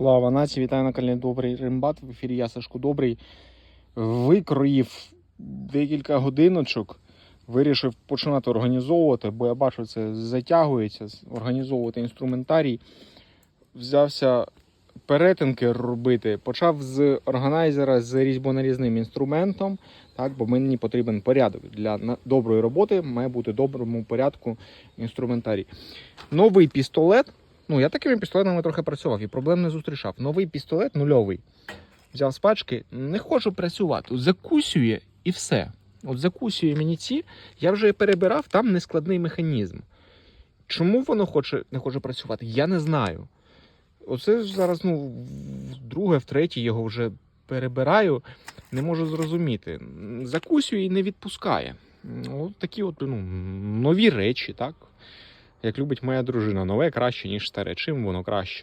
Слава нації, вітаю на каналі Добрий Римбат. В ефірі я Сашко Добрий. Викроїв декілька годиночок. Вирішив починати організовувати, бо я бачу, це затягується, організовувати інструментарій. Взявся перетинки робити. Почав з органайзера з різьбонарізним інструментом, так, бо мені потрібен порядок. Для доброї роботи має бути доброму порядку інструментарій. Новий пістолет. Ну, я такими пістолетами трохи працював і проблем не зустрічав. Новий пістолет нульовий. Взяв з пачки, не хочу працювати. Закусює і все. От закусює мені ці, я вже перебирав, там нескладний механізм. Чому воно хоче, не хоче працювати? Я не знаю. Оце зараз, ну, вдруге, втретє його вже перебираю, не можу зрозуміти. Закусює і не відпускає. От такі от ну, нові речі, так? Як любить моя дружина, нове краще, ніж старе. Чим воно краще?